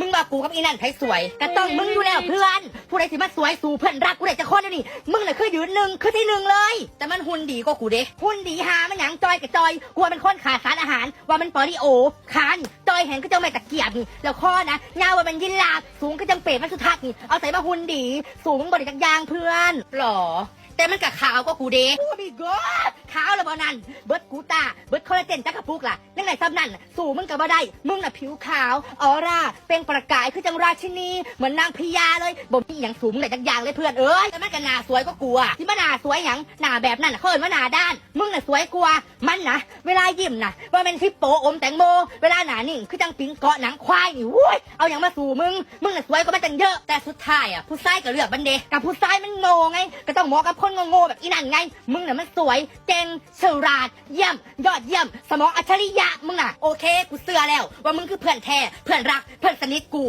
มึงมากูกับอีนั่นไผสวยก็ต้องมึงอยู่แล้วเพื่อน ผู้ใดสิมาสวยสู่เพื่อนรักกูได้จะคนเดียวนี่มึงน่ะคือยืนหนึ่งคือที่หนึ่งเลย แต่มันหุ่นดีกว่ากูเด้หุ่นดีหามันหยังจอยกับจอยกลัวเป็นคนขาดสารอาหาร ว่ามันปอริโอขานจอยแหงก็จะไม่ตะเกียบนี่แล้วข้อนะยาวว่ามันยินลาบสูงก็จังเป็ดมันสุดทักนี่เอาใส่มาหุ่นดี สูงบริจักยางเพื่อนหรอแต่มันกับขาวก็กูเด้โอ้มีกอ ขาวแล้วบ่นั่นเบิดกูตาเบิดคอลลาเจนจักกระพุกล่ะนั่นไงซ้ำนั่นสู่มึงกับบ่ได้ มึงน่ะผิวขาวออร่าเป็นประกายคือจังราชินีเหมือนนางพญาเลยบ่มีอย่างสูงเลยจักอย่างเลยเพื่อนเอ้ยแต่มันก็หน้าสวยก็กลัวที่มันหน้าสวยหยังหน้าแบบนั้นน่ะเขินว่าหน้าด้าน มึงน่ะสวยกลัวมันนะเวลายิ้มน่ะ ว่าเป็นพี่โปอมแตงโม เวลาหนานี่คือจังปิงเกาะหนังควายนี่วุ้ยเอาอย่างมาสู่มึง มึงน่ะสวยกว่ามันจังเยอะ แต่สุดท้ายอะผู้ชายก็เลือกบันเดกับผู้ชายมันโง่ไง ก็ต้องเหมาะกับคนโง่ๆแบบอีนั่นไง มึงน่ะมันสวยเก่งฉลาดเยี่ยม ยอดเยี่ยม สมองอัจฉริยะมึงน่ะโอเคกูเสือแล้ว ว่ามึงคือเพื่อนแท้เพื่อนรักเพื่อนสนิทกู